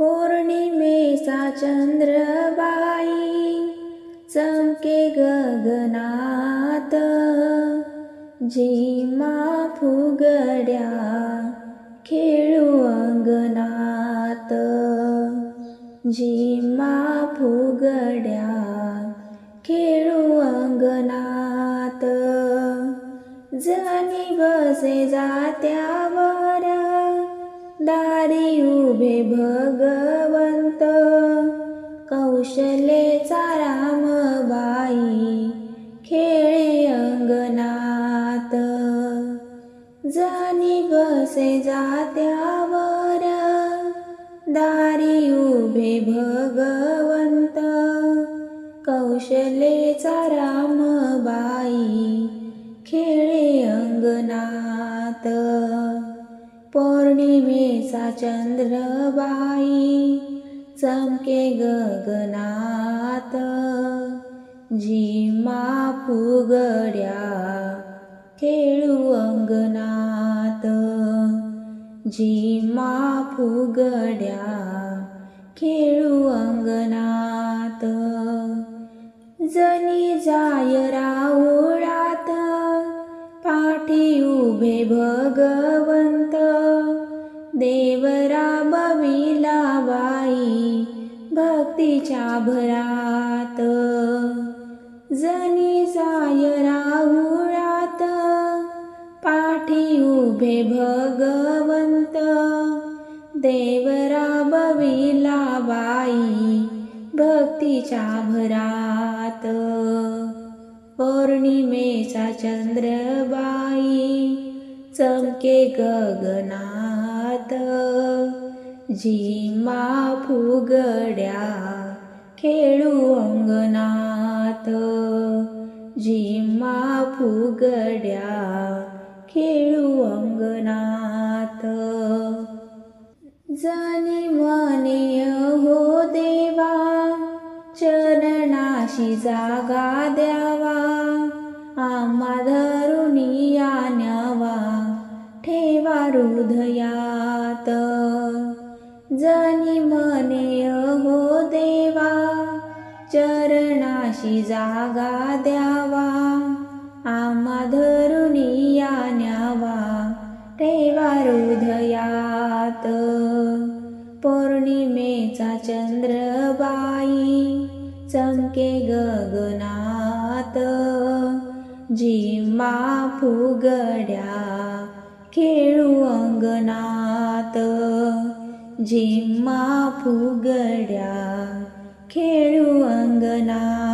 पौर्णिमेचा चंद्रबाई चमके गगनात. जिमा फुगड्या खेळू अंगणात. जिमा फुगड्या खेळू अंगणात. जणी बसे जात्यावर दारी उभे जणी जात्यावर दारी उभे भगवंत. कौशलेचा रामबाई खेळे अंगणात. पौर्णिमेचा चंद्रबाई चमके गगनात. झिमा फुगड्या खेळू अंगना झिमा फुगड्या खेळू अंगणात. जनी जाय राऊळात पाठी उभे भगवंत. देवरा बविला बाई भक्तीच्या भरात. जनी जाय राऊळात पाठी उभे भगवंत. देवराबविला बाई भक्तीच्या भरात. पौर्णिमेचा चंद्रबाई चमके गगनात. झिमा फुगड्या खेळू अंगणात. झिमा फुगड्या खेळू अंगणात. जनी म्हणे हो देवा चरणाशी जागा द्यावा आम्हा धरुणी न्यावा ठेवा हृदयात. जनी मने हो देवा चरणाशी जागा द्यावा आम्हा धरुणी न्यावा ठेवा हृदयात. पौर्णिमेचा चंद्रबाई चमके गगनात. जिमा फुगड्या खेळू अंगणात. झिम्मा फुगड्या खेळू अंगणात.